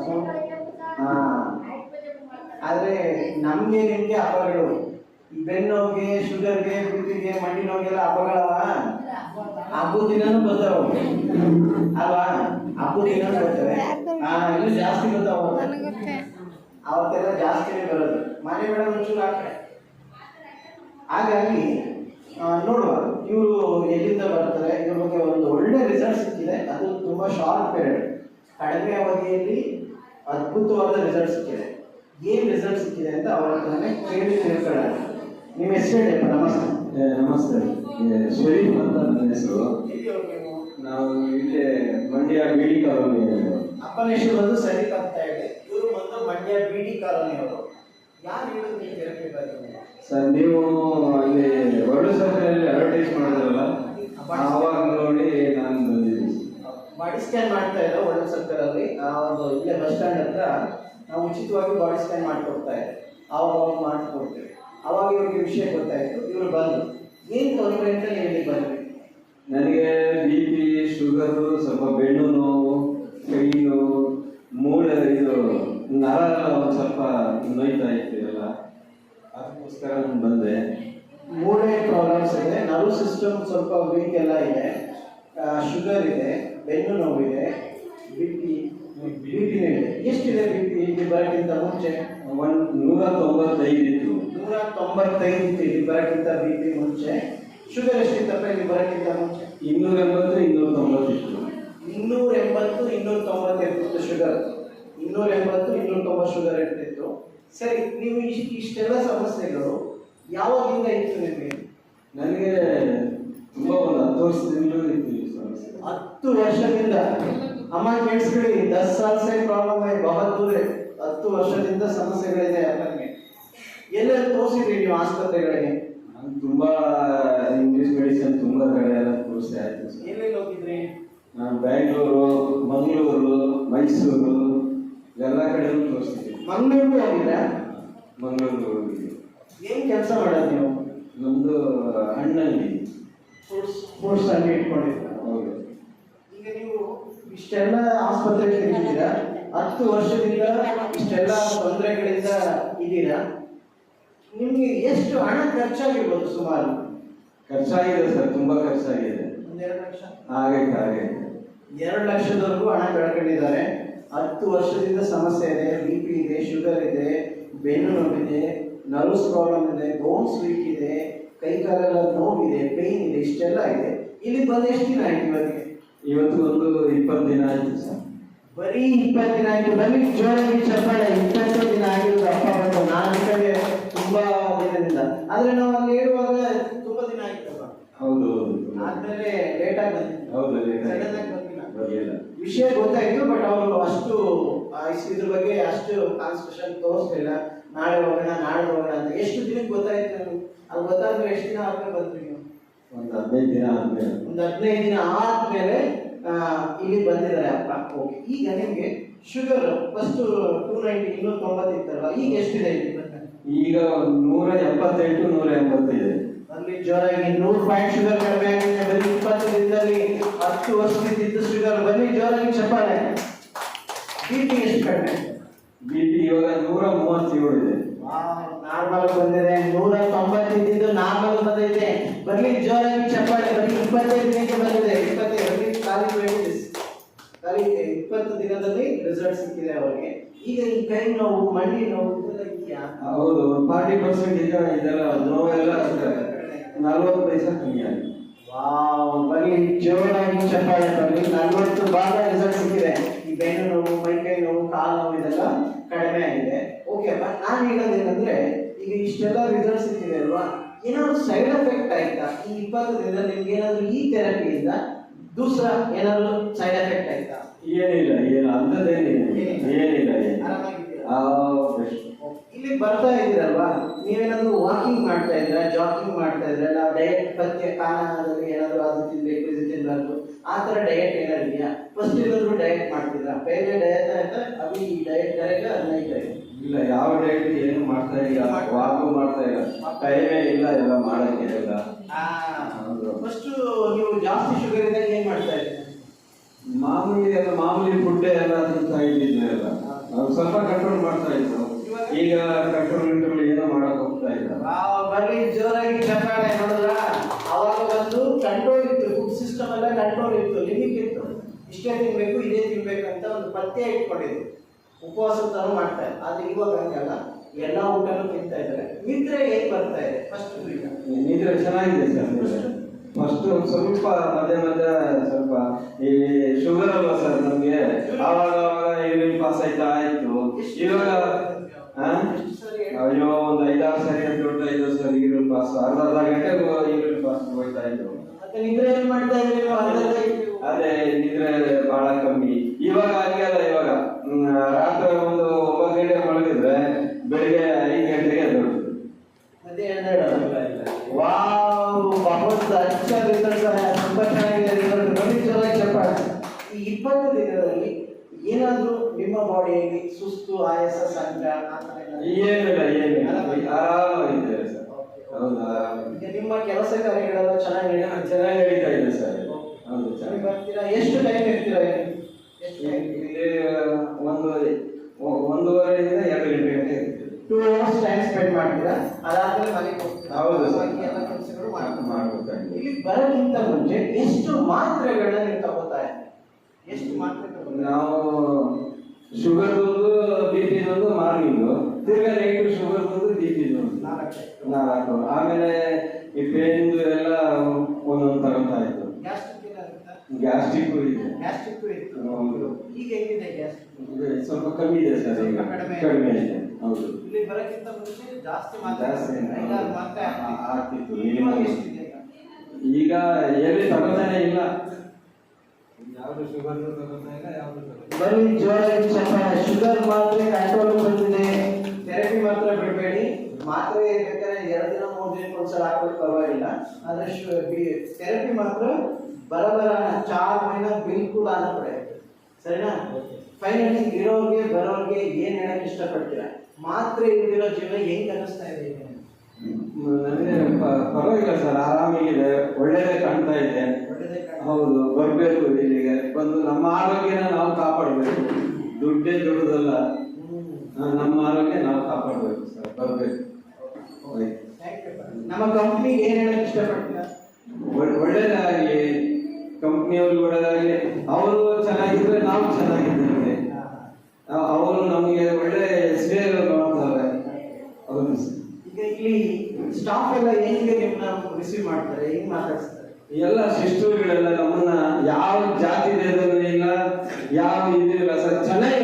So ಆದರೆ ಆದ್ರೆ ನಮ್ಗೆ ನಿಮ್ಗೆ ಅಪಗಳು. ಈ ಬೆನ್ನೋಗೆ ಶುಗರ್ಗೆ ಬಿಪಿಗೆ ಮಂಡಿ ನೋವಿಗೆಲ್ಲ ಹಬ್ಬಗಳವ ಹಬ್ಬದ ದಿನನೂ ಬರ್ತಾವ ಅಲ್ವಾ? ಹಬ್ಬದ ದಿನ ಬರ್ತವೆ ಹಾ ಇನ್ನು ಜಾಸ್ತಿ ಬರ್ತಾವ ಅವತ್ತೆಲ್ಲ ಜಾಸ್ತಿನೇ ಬರೋದು. ಮನೆ ಬೇಡ ಒಂಚೂರು ಆ ಕಡೆ. ಹಾಗಾಗಿ ನೋಡುವ. ಇವರು ಎಲ್ಲಿಂದ ಬರ್ತಾರೆ? ಇವ್ರ ಬಗ್ಗೆ ಒಂದು ಒಳ್ಳೆ ರಿಸಲ್ಟ್ ಸಿಕ್ಕಿದೆ. ಅದು ತುಂಬಾ ಶಾರ್ಟ್ ಪೀರಿಯಡ್ ಕಡಿಮೆ ಅವಧಿಯಲ್ಲಿ ಅದ್ಭುತವಾದ ರಿಸಲ್ಟ್ ಸಿಕ್ಕಿದೆ. ಏನ್ ರಿಸಲ್ಟ್ ಸಿಕ್ಕಿದೆ ಅಂತ ಅವರ ಹತ್ರನೇ ಕೇಳಿ ತಿಳ್ಕೊಳ್ಳೋಣ. ನಿಮ್ಮ ಹೆಸರು ಹೇಳಿ ನಮಸ್ತೆ. ನಮಸ್ತೆ. ಶರೀಫ್ ಅಂತ ನನ್ನ ಹೆಸರು. ನೀವು? ನಾವು ಇಲ್ಲಿ ಮಂಡ್ಯ ಬಿಡಿ ಕಾಲೋನಿ ಅಪ್ಪನ ಹೆಸರು ಬಂದು ಸರಿತ್ ಅಂತ ಹೇಳಿ. ಇವರು ಬಂದು ಮಂಡ್ಯ ಬಿ ಡಿ ಕಾಲೋನಿಯವರು ಯಾರು ಹೇಳಿದ್ರು ನೀವು ಥೆರಪಿ ಸರ್ ನೀವು ಅಲ್ಲಿ ಒಳ್ಳೆ ಸರ್ಕಲಲ್ಲಿ ಅಡ್ವರ್ಟೈಸ್ ಮಾಡಿದ್ರಲ್ಲ? ಆವಾಗ ನೋಡಿ ಬಾಡಿ ಸ್ಕ್ಯಾನ್ ಮಾಡ್ತಾ ಇದ್ದೆ ಒಳ್ಳೆ ಸರ್ಕಾರಲ್ಲಿ ಒಂದು ಇಲ್ಲೇ ಬಸ್ ಸ್ಟ್ಯಾಂಡ್ ಹತ್ರ ನಾವು ಉಚಿತವಾಗಿ ಬಾಡಿ ಸ್ಕ್ಯಾನ್ ಮಾಡಿಕೊಡ್ತಾ ಇದ್ದೆ. ಆವಾಗ ಅವಾಗ ಮಾಡಿಕೊಡ್ತೇವೆ. ಅವಾಗ ಇವ್ರಿಗೆ ವಿಷಯ ಗೊತ್ತಾಯಿತು ಇವರು ಬಂದರು. ಏನು ತೊಂದರೆ ಅಂತ ಹೇಳಿ ಬಂದ್ರಿ? ನನಗೆ ಬಿ ಪಿ ಶುಗರು ಸ್ವಲ್ಪ ಬೆಣ್ಣು ನೋವು ಕೈ ನೋವು ಮೂಳೆ ಇದು ನರ ಒಂದು ಸ್ವಲ್ಪ ನೋಯ್ತಾ ಇರ್ತೀವಲ್ಲ ಅದಕ್ಕೋಸ್ಕರ ನಾನು ಬಂದೆ. ಮೂಳೆ ಪ್ರಾಬ್ಲಮ್ಸ್ ಇದೆ. ನರ್ವ್ ಸಿಸ್ಟಮ್ ಸ್ವಲ್ಪ ವೀಕ್ ಎಲ್ಲ ಇದೆ. ಶುಗರ್ ಇದೆ. ಬೆನ್ನು ನೋವಿದೆ ಬಿ ಪಿ ಬಿ ಪಿ ಇದೆ ಎಷ್ಟಿದೆ ಬಿ ಪಿ ಇಲ್ಲಿ ಬರೋಕ್ಕಿಂತ ಮುಂಚೆ? ಒಂದು ನೂರ ತೊಂಬತ್ತೈದು ಇತ್ತು. ನೂರ ತೊಂಬತ್ತೈದು ಇತ್ತು. ಇಲ್ಲಿ ಬರೋಕ್ಕಿಂತ ಬಿ ಪಿ ಮುಂಚೆ. ಶುಗರ್ ಎಷ್ಟಿತ್ತಪ್ಪ ಇಲ್ಲಿ ಬರೋಕ್ಕಿಂತ ಮುಂಚೆ? ಇನ್ನೂರ ಎಂಬತ್ತು ಇನ್ನೂರ ತೊಂಬತ್ತಿತ್ತು ಇನ್ನೂರ ಎಂಬತ್ತು ಇನ್ನೂರ ತೊಂಬತ್ತೈದು ಇರ್ತಿತ್ತು ಶುಗರ್. ಇನ್ನೂರ ಎಂಬತ್ತು ಇನ್ನೂರ ತೊಂಬತ್ತು ಶುಗರ್ ಇರ್ತಿತ್ತು. ಸರಿ ನೀವು ಇಷ್ಟು ಇಷ್ಟೆಲ್ಲ ಸಮಸ್ಯೆಗಳು ಯಾವಾಗಿಂದ ಇತ್ತು ನಿಮಗೆ? ನನಗೆ ತುಂಬ ಒಂದು ಹತ್ತು ಸಮಸ್ಯೆ ಹತ್ತು ವರ್ಷದಿಂದ. ಅಮ್ಮ ಕೇಳಿಸ್ಕೊಳ್ಳಿ ದಸ್ ಸಾಲ್ ಪ್ರಾಬ್ಲಮ್ ಐ ಬಹಳ ದೂರೆ ಹತ್ತು ವರ್ಷದಿಂದ ಸಮಸ್ಯೆಗಳಿದೆ ಅಪ್ಪನಿಗೆ ಎಲ್ಲ ತೋರಿಸಿದ್ರಿ ನೀವು ಆಸ್ಪತ್ರೆಗಳಿಗೆ? ನಾನು ತುಂಬಾ ಇಂಗ್ಲಿಷ್ ಮೆಡಿಸಿನ್ ತುಂಬಾ ಕಡೆ ಎಲ್ಲ ತೋರಿಸಿ ಆಯ್ತು ಎಲ್ಲೆಲ್ಲಿ ಹೋಗಿದ್ರಿ? ನಾನು ಬ್ಯಾಂಗ್ಳೂರು ಮಂಗಳೂರು ಮೈಸೂರು ಎಲ್ಲ ಕಡೆ ತೋರಿಸಿದ್ವಿ ಮಂಗಳೂರು ಹೋಗಿದ್ರಾ? ಮಂಗಳೂರು ಹೋಗಿದ್ವಿ. ಏನು ಕೆಲಸ ಮಾಡೋದು ನೀವು? ನಮ್ಮದು ಹಣ್ಣಲ್ಲಿ ಫ್ರೂಟ್ಸ್ ಫ್ರೂಟ್ಸ್ ಅಲ್ಲಿ ಇಟ್ಕೊಂಡಿದ್ವಿ ಇಷ್ಟೆಲ್ಲ ಆಸ್ಪತ್ರೆಗೆ ಇದ್ದೀರಾ? ಹತ್ತು ವರ್ಷದಿಂದ ಇಷ್ಟೆಲ್ಲ ತೊಂದರೆಗಳಿಂದ ಇದ್ದೀರಾ? ನಿಮ್ಗೆ ಎಷ್ಟು ಹಣ ಖರ್ಚಾಗಿರ್ಬೋದು ಸುಮಾರು? ಖರ್ಚಾಗಿದೆ ಸರ್ ತುಂಬಾ ಖರ್ಚಾಗಿದೆ. ಒಂದೆರಡು ಲಕ್ಷ. ಆಗೈತೆ ಆಗೈತೆ. ಎರಡು ಲಕ್ಷದವರೆಗೂ ಹಣ ಕಳ್ಕೊಂಡಿದ್ದಾರೆ ಹತ್ತು ವರ್ಷದಿಂದ ಸಮಸ್ಯೆ ಇದೆ ಬಿ ಪಿ ಇದೆ ಶುಗರ್ ಇದೆ ಬೆನ್ನು ನೋವಿದೆ ನರ್ವ್ಸ್ ಪ್ರಾಬ್ಲಮ್ ಇದೆ ಬೋನ್ಸ್ ವೀಕ್ ಇದೆ ಕೈ ಕಾಲೆಲ್ಲ ನೋವಿದೆ ಪೇನ್ ಇದೆ ಇಷ್ಟೆಲ್ಲ ಇದೆ. ಇಲ್ಲಿ ಬಂದು ಎಷ್ಟು ದಿನ ಆಯ್ತು ಇವತ್ತಿಗೆ? ಇವತ್ತು ಒಂದು ಇಪ್ಪತ್ತು ದಿನ ಆಯ್ತು ಸರ್. ಬರೀ ಇಪ್ಪತ್ತು ದಿನ ಆಯ್ತು. ಬನ್ನಿ ಜೋರಾಗಿ ಚಪ್ಪಾಳೆ ಇಪ್ಪತ್ತು ದಿನ ಆಗಿರೋದು ಅಪ್ಪ ಬಂದು ನಾನು ಕಡೆ ತುಂಬಾ ದಿನದಿಂದ. ಆದ್ರೆ ನಾವು ಅಲ್ಲಿ ಹೇಳುವಾಗ ತುಂಬಾ ದಿನ ಆಯ್ತಲ್ಲ ಹೌದು ಆದ್ಮೇಲೆ ಲೇಟ್ ಆಗಿ ಹೌದು ಸಡನ್ ಆಗಿ ಬಂದಿಲ್ಲ. ಬರಲಿಲ್ಲ ವಿಷಯ ಗೊತ್ತಾಯ್ತು ಬಟ್ ಅವರು ಅಷ್ಟು ಇದ್ರ ಬಗ್ಗೆ ಅಷ್ಟು ಕಾನ್ಸಂಟ್ರೇಷನ್ ತೋರಿಸ್ಲಿಲ್ಲ. ನಾಳೆ ಹೋಗೋಣ ನಾಳೆ ಹೋಗೋಣ ಅಂತ. ಎಷ್ಟು ದಿನಕ್ಕೆ ಗೊತ್ತಾಯ್ತು ಅದು ಗೊತ್ತಾದ್ರೆ ಎಷ್ಟು ದಿನ ಆದ್ಮೇಲೆ ಬಂದ್ರಿ ನೀವು? ಒಂದು ಹದಿನೈದು ದಿನ ಆದ್ಮೇಲೆ. ಒಂದು ಹದಿನೈದು ದಿನ ಆದ್ಮೇಲೆ ಇಲ್ಲಿ ಬಂದಿದ್ದಾರೆ ಅಪ್ಪ. ಓಕೆ. ಈಗ ನಿಮ್ಗೆ ಶುಗರ್ ಫಸ್ಟ್ ಟೂ ನೈಂಟಿ ಇನ್ನೂರ ತೊಂಬತ್ತಿತ್ತಲ್ಲ ಈಗ ಎಷ್ಟಿದೆ ಈಗ ನೂರ ಎಪ್ಪತ್ತೆಂಟು ನೂರ ಎಂಬತ್ತಿದೆ ಅಲ್ಲಿ ಜೋರಾಗಿ ನೂರು ಪಾಯಿಂಟ್ ಶುಗರ್ ಕಡಿಮೆ ಆಗಿದೆ. ಬರೀ ಇಪ್ಪತ್ತು ದಿನದಲ್ಲಿ ಹತ್ತು ವರ್ಷದಿಂದ ಇದ್ದು ಶುಗರ್ ಬನ್ನಿ ಜೋರಾಗಿ ಚಪ್ಪಾಳೆ ಬಿ ಪಿ ಎಷ್ಟು ಕಡಿಮೆ? ಬಿ ಪಿ ಇವಾಗ ನೂರ ಮೂವತ್ತೇಳು ಇದೆ ನಾರ್ಮಲ್ ಬಂದಿದೆ. ನೂರ ತೊಂಬತ್ತಿದ್ದು ನಾರ್ಮಲ್ ಬಂದಿದೆ. ಬರ್ಲಿ ಜೋರಾಗಿ ಚಪ್ಪಾಳೆ ಬರೀ ಇಪ್ಪತ್ತೈದು ದಿನಕ್ಕೆ ಬಂದಿದೆ. ಇಪ್ಪತ್ತೈದು ಬರೀ ಖಾಲಿ ಟ್ವೆಂಟಿ ಖಾಲಿ ಇಪ್ಪತ್ತು ದಿನದಲ್ಲಿ ರಿಸಲ್ಟ್ ಸಿಕ್ಕಿದೆ ಅವರಿಗೆ. ಈಗ ಈ ಕೈ ನೋವು ಮಂಡಿ ನೋವು ಹೌದು ಫಾರ್ಟಿ ಪರ್ಸೆಂಟ್ ಈಗ ಇದೆಲ್ಲ ನೋವೆಲ್ಲ ನಲ್ವತ್ತು ಪೈಸೆ ಕಮ್ಮಿ ಆಗಿದೆ. ವಾವ್ ಬರೀ ಜೋರಾಗಿ ಚಪ್ಪಾಳೆ ಬರಲಿ. ನಲ್ವತ್ತು ಭಾಗ ರಿಸಲ್ಟ್ ಸಿಕ್ಕಿದೆ. ಈ ಬೆನ್ನು ನೋವು ಮೈಕೈ ನೋವು ಕಾಲು ನೋವು ಇದೆಲ್ಲ ಕಡಿಮೆ ಆಗಿದೆ. ಓಕೆ ನಾನು ಹೇಳೋದೇನಂದ್ರೆ ಈಗ ಇಷ್ಟೆಲ್ಲ ರಿಸಲ್ಟ್ ಸಿಕ್ಕಿದೆ ಅಲ್ವಾ? ಏನಾದ್ರು ಸೈಡ್ ಎಫೆಕ್ಟ್ ಆಯ್ತಾ? ಈ ಇಪ್ಪತ್ತು ದಿನದಲ್ಲಿ ನಿಮ್ಗೆ ಏನಾದ್ರು ಈ ಥೆರಪಿಯಿಂದ ದೂಸರ ಏನಾದ್ರು ಸೈಡ್ ಎಫೆಕ್ಟ್ ಆಯ್ತಾ? ಏನಿಲ್ಲ ಏನು ಅಂಥದ್ದೇನಿಲ್ಲ. ಏನಿಲ್ಲ. ಇಲ್ಲಿ ಬರ್ತಾ ಇದ್ದೀರಲ್ವಾ? ನೀವೇನಾದ್ರು ವಾಕಿಂಗ್ ಮಾಡ್ತಾ ಇದ್ರ? ಜಾಗಿಂಗ್ ಮಾಡ್ತಾ ಇದ್ರ? ನಾವು ಡಯಟ್ ಪಥ್ಯ ಕಾರಣದಲ್ಲಿ ಏನಾದ್ರು ಅದು ತಿನ್ಬೇಕು ಇದು ತಿನ್ಬಾರ್ದು? ಆ ಥರ ಡಯಟ್ ಏನಾದ್ರು ಇದೆಯಾ? ಫಸ್ಟ್ ಏನಾದ್ರು ಡಯಟ್ ಮಾಡ್ತಿದ್ರ? ಬೇರೆ ಡಯಟ್ ಆಯ್ತಾ ಈ ಡಯಟ್ ಕರೆಕ್ಟ್ ನೈಟ್ ಇಲ್ಲ ಯಾವ ಡಯಟ್ ಏನು ಮಾಡ್ತಾ ಇಲ್ಲ. ವಾಕು ಮಾಡ್ತಾ ಟೈಮೇ ಇಲ್ಲ ಎಲ್ಲ ಮಾಡಕ್ಕೆ ಇಲ್ಲ. ಫಸ್ಟ್ ನೀವು ಜಾಸ್ತಿ ಶುಗರ್ ಇದ್ದಾಗ ಏನ್ ಮಾಡ್ತಾ ಇದ್ದೀರಿ ಮಾಮೂಲಿ ಎಲ್ಲ ಮಾಮೂಲಿ ಫುಡ್ ಎಲ್ಲ ತಿಂತಾ ಇದ್ದಿದ್ದು ಎಲ್ಲ. ನಾವು ಸ್ವಲ್ಪ ಕಂಟ್ರೋಲ್ ಮಾಡ್ತಾ ಇದ್ರು ಈಗ ಕಂಟ್ರೋಲ್ ಕಂಟ್ರೋಲ್ ಏನೋ ಮಾಡಕ್ ಹೋಗ್ತಾ ಇಲ್ಲ. ಬರೀ ಜೋರಾಗಿ ಚಪ್ಪಾಳೆ ನೋಡಿದ್ರ? ಅವಾಗ ಬಂದು ಕಂಟ್ರೋಲ್ ಇತ್ತು ಫುಡ್ ಸಿಸ್ಟಮ್ ಎಲ್ಲ ಕಂಟ್ರೋಲ್ ಇತ್ತು ಲಿಮಿಟ್ ಇತ್ತು. ಇಷ್ಟೇ ತಿನ್ಬೇಕು ಇದೇ ತಿನ್ಬೇಕು ಅಂತ ಒಂದು ಪಥ್ಯ ಇಟ್ಕೊಂಡಿದ್ರು ಉಪವಾಸ ತರ ಮಾಡ್ತಾ ಇದ್ರು ಆದ್ರೆ ಇವಾಗ ಹಂಗಲ್ಲ. ಎಲ್ಲ ಊಟನೂ ತಿಂತಾ ಇದ್ದಾರೆ. ನಿದ್ರೆ ಏನ್ ಬರ್ತಾ ಇದೆ? ಫಸ್ಟ್ ನಿದ್ರೆ ಚೆನ್ನಾಗಿದೆ ಸರ್ ಫಸ್ಟ್ ಸ್ವಲ್ಪ ಮಧ್ಯ ಮಧ್ಯ ಸ್ವಲ್ಪ ಈ ಶುಗರ್ ಅಲ್ವಾ ಸರ್ ನಮ್ಗೆ? ಆವಾಗ ಆವಾಗ ಯೂರಿನ್ ಪಾಸ್ ಆಯ್ತಾ ಆಯ್ತು. ಇವಾಗ? ಅಯ್ಯೋ ಒಂದು ಐದಾರು ಸರಿ ಅಂತ ದೊಡ್ಡ ಐದು ಸರಿ ಯೂರಿನ್ ಪಾಸ್ ಅರ್ಧ ಅರ್ಧ ಗಂಟೆ ಯೂರಿನ್ ಪಾಸ್ ಹೋಗ್ತಾ ಇದ್ರು. ಅದೇ ನಿದ್ರೆ ಬಹಳ ಕಮ್ಮಿ ಇವಾಗ ಹಂಗೆ ಅಲ್ಲ ಇವಾಗ ಹ್ಮ್, ರಾತ್ರಿ ಒಂದು ಒಂಬತ್ತು ಗಂಟೆ ಮಲಗಿದ್ರೆ ಬೆಳಿಗ್ಗೆ ಐದು ಗಂಟೆಗೆ ಎದ್ದೇಳೋದು. ಮತ್ತೆ ಎರಡೆರಡು ವಾವ್ ಬಹುತ್ ಅಚ್ಚ ರಿಸಲ್ಟ್ ತುಂಬಾ ಚೆನ್ನಾಗಿದೆ ರಿಸಲ್ಟ್ ನೋಡಿ ಜೋರಾಗಿ ಚಪ್ಪಾಳೆ ಈ ಇಪ್ಪತ್ತು ದಿನಗಳಲ್ಲಿ ಏನಾದ್ರೂ ನಿಮ್ಮ ಬಾಡಿಯಲ್ಲಿ ಸುಸ್ತು ಆಯಾಸ ಏನಾದ್ರು? ಏನಿಲ್ಲ ಏನಿಲ್ಲ. ಆರಾಮಾಗಿದ್ದೇವೆ ಸರ್. ಹೌದು ಈಗ ನಿಮ್ಮ ಕೆಲಸ ಕಾರ್ಯಗಳೆಲ್ಲ ಚೆನ್ನಾಗಿ ಚೆನ್ನಾಗಿ ನಡೀತಾ ಇದೆ ಸರ್. ಹೌದು ಚೆನ್ನಾಗಿ ಬರ್ತೀರಾ? ಎಷ್ಟು ಟೈಮ್ ಇರ್ತೀರಾ ಇಲ್ಲಿ? ಎಷ್ಟು time? ಇಲ್ಲಿ ಒಂದು ಒ- ಒಂದೂವರೆಯಿಂದ ಎರಡು ಗಂಟೆ ಗಂಟೆ ಇರ್ತೀವಿ. ಟೂ ಅವರ್ಸ್ ಟೈಮ್ ಸ್ಪೆಂಡ್ ಮಾಡ್ತೀರಾ? ಅದಾದ್ಮೇಲೆ ಮನೆಗೆ ಹೋಗ್ತೀರಾ? ಹೌದು ಸರ್. ಎಲ್ಲ ಕೆಲಸಗಳು ಮಾಡ್ತೀರಾ? ಮಾಡ್ಬೇಕಾಗಿದೆ. ಇಲ್ಲಿ ಬರೋಕ್ಕಿಂತ ಮುಂಚೆ ಎಷ್ಟು ಮಾತ್ರೆಗಳನ್ನ ಎಷ್ಟು ಮಾತ್ರೆ ನಾವು ಶುಗರ್ ಒಂದು ಬಿ ಪಿ ಒಂದು ಮಾರ್ನಿಂಗು ತಿರ್ಗಾ ನೈಟ್ ಶುಗರ್ ಒಂದು ಬಿ ಪಿ ಒಂದು. ನಾಲ್ಕು. ನಾಲ್ಕು. ಆಮೇಲೆ ಈ ಪೇನ್ ಎಲ್ಲ ಒಂದೊಂದು ತಗೊಂತಾ ಇತ್ತು. ಗ್ಯಾಸ್ಟ್ರಿಕ್ ಇದೆ. ಗ್ಯಾಸ್ಟ್ರಿಕ್. ಈಗ ಹೆಂಗಿದೆ ಗ್ಯಾಸ್ಟ್ರಿಕ್? ಸ್ವಲ್ಪ ಕಮ್ಮಿ ಇದೆ ಸರ್ ಈಗ. ಕಡಿಮೆ ಇದೆ. ಹೌದು. ಇಲ್ಲಿ ಬರೋಕ್ಕಿಂತ ಮುಂಚೆ ಜಾಸ್ತಿ ಜಾಸ್ತಿ ಆಗ್ತಿತ್ತು. ಈಗ? ಈಗ? ಎಲ್ಲಿ ತಗೋತಾನೆ ಇಲ್ಲ ಯಾವುದು ಶುಗರ್ ತಗೋತಾ ಇಲ್ಲ ಯಾವುದು ಬರೀ ಚಪ್ಪಾಳೆ ಶುಗರ್ ಮಾತ್ರೆ ಕಂಟ್ರೋಲ್ ಬಂದಿದೆ. ಥೆರಪಿ ಮಾತ್ರ ಬಿಡಬೇಡಿ. ಮಾತ್ರೆ ಬೇಕಾದ್ರೆ ಎರಡು ದಿನ ಮೂರು ದಿನಕ್ಕೆ ಒಂದ್ಸಲ ಹಾಕೋದು ಪರವಾಗಿಲ್ಲ. ಆದ್ರೆ ಥೆರಪಿ ಮಾತ್ರ ಬರಬರ ಚಾರ್ ಮಹಿನಾ ಬಿಲ್ಕುಲ್ ಆದ ಪಡೆ ಸರಿನಾ? ಫೈನಲಿ ಇರೋರಿಗೆ ಬರೋರಿಗೆ ಏನ್ ಹೇಳಕ್ ಇಷ್ಟಪಡ್ತೀರಾ? ಮಾತ್ರೆ ಇಲ್ದಿರೋ ಜೀವನ ಹೆಂಗ್ ಅನಿಸ್ತಾ ಇದೆ ನನಗೆ ಪರವಾಗಿಲ್ಲ ಸರ್. ಆರಾಮಾಗಿದೆ. ಒಳ್ಳೇದೇ ಕಾಣ್ತಾ ಇದೆ. ಹೌದು ಬರಬೇಕು ಇಲ್ಲಿಗೆ. ಬಂದು ನಮ್ಮ ಆರೋಗ್ಯನ ನಾವು ಕಾಪಾಡಬೇಕು. ದುಡ್ಡೇ ದುಡ್ಡದಲ್ಲ ನಮ್ಮ ಆರೋಗ್ಯ ನಾವು ಕಾಪಾಡಬೇಕು ಸರ್. ಬರಬೇಕು. ನಮ್ಮ ಕಂಪ್ನಿಗೆ ಏನ್ ಹೇಳಕ್ ಇಷ್ಟಪಡ್ತೀರಾ? ಒಳ್ಳೇದಾಗಲಿ. ಕಂಪ್ನಿಯವ್ರಿಗೆ ಒಳ್ಳೇದಾಗಲಿ. ಅವರು ಚೆನ್ನಾಗಿದ್ರೆ ನಾವು ಚೆನ್ನಾಗಿದ್ದೇವೆ. ಅವರು ನಮಗೆ ಒಳ್ಳೆ ಸೇವೆ ಮಾಡ್ತಾರೆ ಹೌದು ಸರ್. ಈಗ ಇಲ್ಲಿ ಸ್ಟಾಫ್ ಎಲ್ಲ ಹೆಂಗೆ ನಿಮ್ಮನ್ನ ರಿಸೀವ್ ಮಾಡ್ತಾರೆ? ಹೆಂಗ್ ಮಾತಾಡ್ಸ್ತಾರೆ? ಎಲ್ಲ ಸಿಸ್ಟರ್ಗಳೆಲ್ಲ ನಮ್ಮನ್ನ ಯಾವ ಜಾತಿ ಇಲ್ಲ ಯಾವ ಇದಿಲ್ಲ ಸರ್. ಚೆನ್ನಾಗಿ